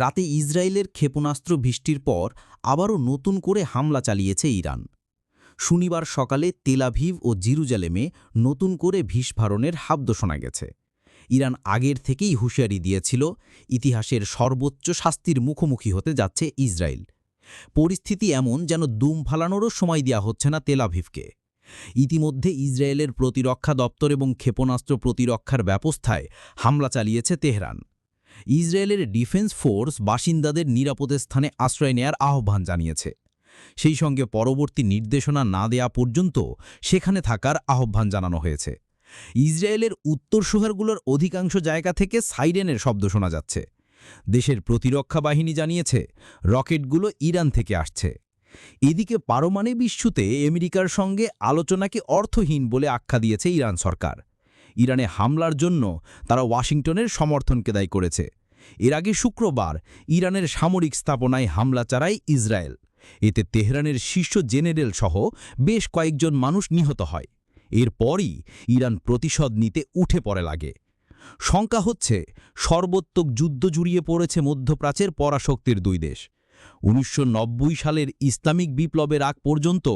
রাতে ইসরায়েলের ক্ষেপণাস্ত্র বৃষ্টির পর আবারও নতুন করে হামলা চালিয়েছে ইরান। শনিবার সকালে তেলাভিভ ও জিরুজালেমে নতুন করে বিস্ফোরণের হাব্দ শোনা গেছে। ইরান আগের থেকেই হুঁশিয়ারি দিয়েছিল, ইতিহাসের সর্বোচ্চ শাস্তির মুখোমুখি হতে যাচ্ছে ইসরায়েল। পরিস্থিতি এমন যেন দুম ফালানোরও সময় দেওয়া হচ্ছে না তেলাভিভকে ইতিমধ্যে ইসরায়েলের প্রতিরক্ষা দপ্তর এবং ক্ষেপণাস্ত্র প্রতিরক্ষার ব্যবস্থায় হামলা চালিয়েছে তেহরান। ইসরায়েলের ডিফেন্স ফোর্স বাসিন্দাদের নিরাপদ স্থানে আশ্রয় নেয়ার আহ্বান জানিয়েছে। সেই সঙ্গে পরবর্তী নির্দেশনা না দেয়া পর্যন্ত সেখানে থাকার আহ্বান জানানো হয়েছে। ইসরায়েলের উত্তর শহরগুলোর অধিকাংশ জায়গা থেকে সাইরেনের শব্দ শোনা যাচ্ছে। দেশের প্রতিরক্ষা বাহিনী জানিয়েছে, রকেটগুলো ইরান থেকে আসছে। এদিকে পারমাণবিক ইস্যুতে আমেরিকার সঙ্গে আলোচনাকে অর্থহীন বলে আখ্যা দিয়েছে ইরান সরকার। ইরানে হামলার জন্য তারা ওয়াশিংটনের সমর্থনকে দায়ী করেছে। এর আগে শুক্রবার ইরানের সামরিক স্থাপনায় হামলা চালায় ইসরায়েল। এতে তেহরানের শীর্ষ জেনারেল সহ বেশ কয়েকজন মানুষ নিহত হয়। এরপরই ইরান প্রতিশোধ নিতে উঠে পড়ে লাগে। শঙ্কা হচ্ছে সর্বোত্তক যুদ্ধ জুড়িয়ে পড়েছে মধ্যপ্রাচ্যের পরাশক্তির দুই দেশ। উনিশশো নব্বই সালের ইসলামিক বিপ্লবের আগ পর্যন্ত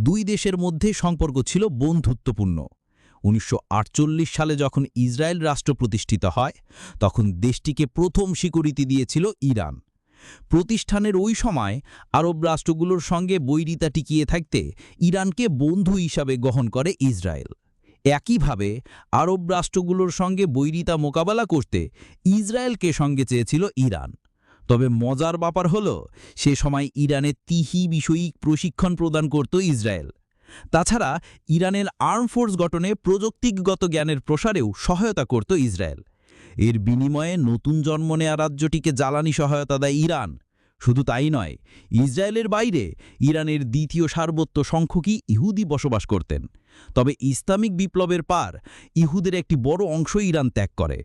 দুই দেশের মধ্যে সম্পর্ক ছিল বন্ধুত্বপূর্ণ। উনিশশো আটচল্লিশ সালে যখন ইসরায়েল রাষ্ট্র প্রতিষ্ঠিত হয়, তখন দেশটিকে প্রথম স্বীকৃতি দিয়েছিল ইরান। প্রতিষ্ঠানের ওই সময় আরব রাষ্ট্রগুলোর সঙ্গে বৈরিতা টিকিয়ে থাকতে ইরানকে বন্ধু হিসাবে গ্রহণ করে ইসরায়েল। একইভাবে আরব রাষ্ট্রগুলোর সঙ্গে বৈরিতা মোকাবেলা করতে ইসরায়েলকে সঙ্গে চেয়েছিল ইরান। তবে মজার ব্যাপার হল, সে সময় ইরানে তিহি বিষয়িক প্রশিক্ষণ প্রদান করত ইসরায়েল। তাছাড়া ইরানের আর্ম ফোর্স গঠনে প্রযুক্তিগত জ্ঞানের প্রসারেও সহায়তা করত ইসরায়েল। এর বিনিময়ে নতুন জন্ম নেয়া রাজ্যটিকে জ্বালানি সহায়তা দেয় ইরান। শুধু তাই নয়, ইসরায়েলের বাইরে ইরানের দ্বিতীয় সার্বত্র সংখ্যকই ইহুদি বসবাস করতেন। তবে ইসলামিক বিপ্লবের পার ইহুদের একটি বড় অংশ ইরান ত্যাগ করে।